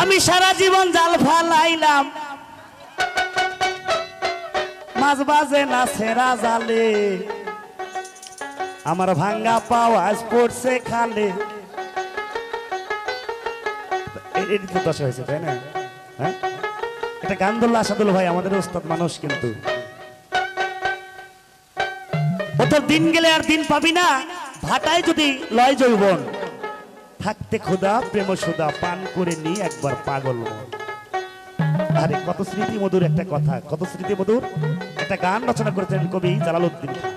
আমি সারা জীবন জাল ফালাইলাম। মাছ বাজে না সেরা জালে। আমার ভাঙ্গা পাওয়াজ পড়ছে খালে। এটি দশা হয়েছে, তাই না? হ্যাঁ? এটা গান্দুল্লাহ আসাদুল ভাই, আমাদের ওস্তাদ মানুষ কিন্তু। তোর দিন গেলে আর দিন পাবি না। ভাটায় যদি লয় যৌবন। থাকতে ক্ষুদা প্রেম সুদা পান করে নিয়ে একবার পাগল আরে, কত স্মৃতি মধুর একটা কথা, কত স্মৃতি মধুর একটা গান রচনা করেছেন কবি জালালউদ্দিন খান।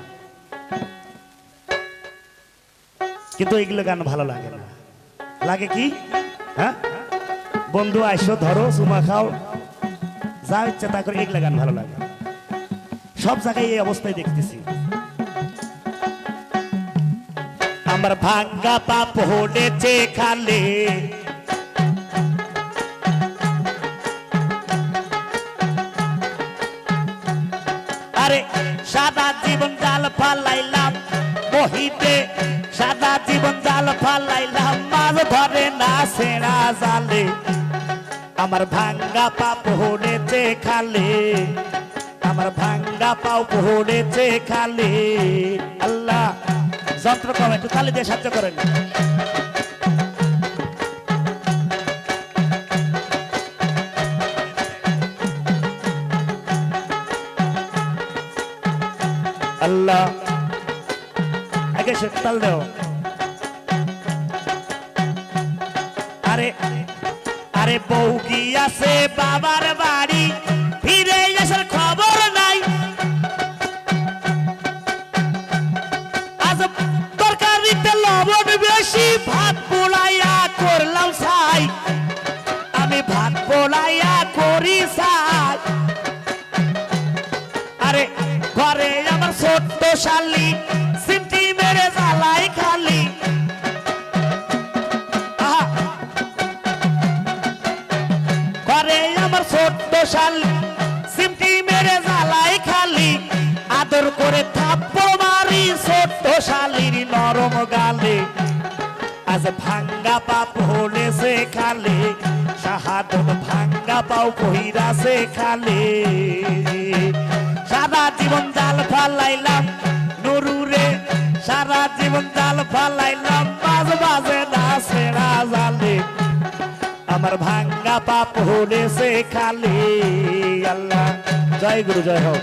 কিন্তু এগুলো গান ভালো লাগে না। লাগে কি? হ্যাঁ? বন্ধু, আইসো, ধরো সুমা খাও। যা ইচ্ছা তা করে এগুলো গান ভালো লাগে। সব জায়গায় এই অবস্থায় দেখতেছি। আমার ভাঙ্গা পাপ হলেছে খালে। আরে সাদা জীবন জাল ফালাইলাম বহিতে সাদা জীবন জাল ফালাইলাম মাছ ধরে না সেরা জালে। আমার ভাঙ্গা পাপ হলেছে খালে, আমার ভাঙ্গা পাও পড়েছে খালে। যন্ত্র কম একটু তালি দিয়ে সাহায্য করেন। আল্লাহ, আগে সে তাল দেও। আরে আরে বউ কি আছে বাবার বাড়ি? করলাম আমি ভাত পোড়াইয়া করি সাই আরে, ঘরে আমার ছোট্ট শালি সিমটি মেরে জ্বালাই খালি। ঘরে আমার ছোট্ট শাল সিমটি মেরে জ্বালাই খালি। আদর করে থাপ্পড় মারি ছোট্ট শালির নরম গালে। আজ ভাঙ্গা পাপ হলে সে খালে, শাহাদত ভাঙ্গা পাও কহিরা সে খালে। সারা জীবন জাল ফালাইলাম নুরুরে, সারা জীবন জাল ফালাইলাম বাজ বাজে না সেরা জালে। আমার ভাঙ্গা পাপ হলে সে খালি, আল্লাহ। জয় গুরু, জয় হোক।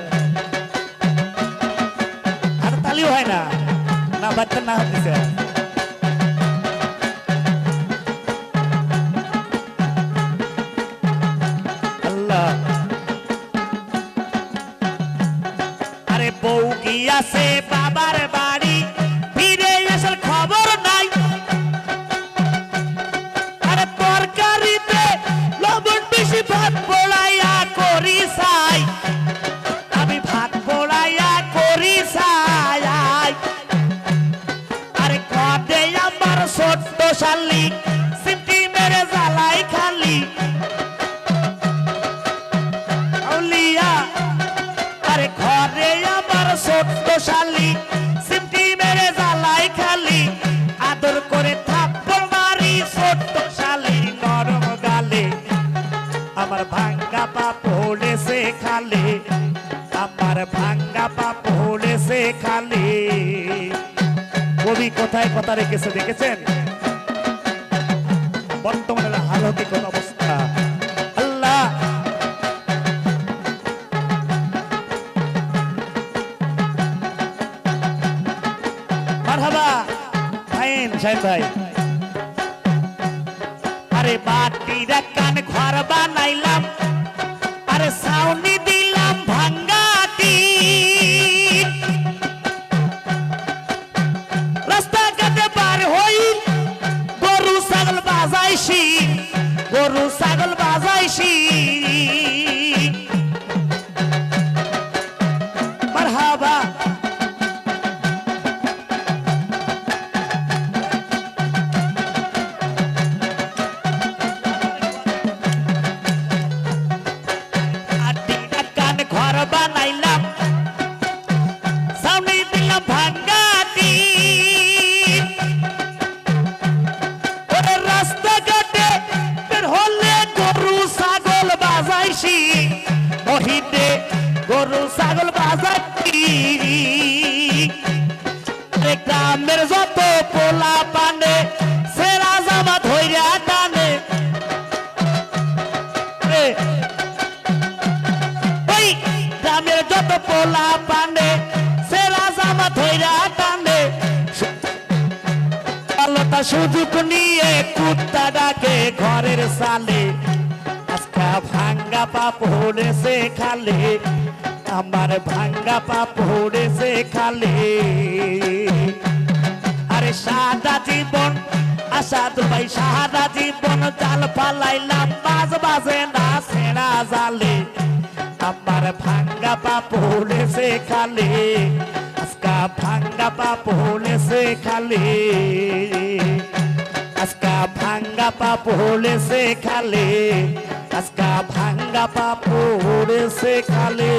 আর তালিও হয় না না বাচ্চা, না হতেছে ছোট্ট সিমটি মেরে খালি। আদর করে মারি নরম গালে। আমার ভাঙ্গা পাপ খালে। আমার ভাঙ্গা পাপ কবি কোথায় কথা রেখেছে দেখেছেন? বর্তমানে হালতে কোন মারহাবা। ফাইন সাহেব ভাই। আরে মাটির কান ঘর বানাইলাম। আরে সাউনি গ্রামের যত পোলা পানে সেরা জামা ধৈরা টানে। যত পোলা পানে সেরা জামা ধৈরা টানে। আল্লাহ সুযোগ নিয়ে কুত্তা ডাকে ঘরের সালে। আজকা ভাঙ্গা পা পড়েছে খালে, আমার ভাঙ্গা পাপ পা সে খালে। সাদা জীবন, আসাদ ভাই সাদা জীবন, জাল ফালাইলাম, বাজ বাজে না সেরা জালে। আমার ভাঙ্গা পা পড়েছে খালে, আজকা ভাঙ্গা পা পড়েছে খালে। আজকা ভাঙ্গা পা পড়েছে খালে, আজকা ভাঙ্গা পা পড়েছে খালে।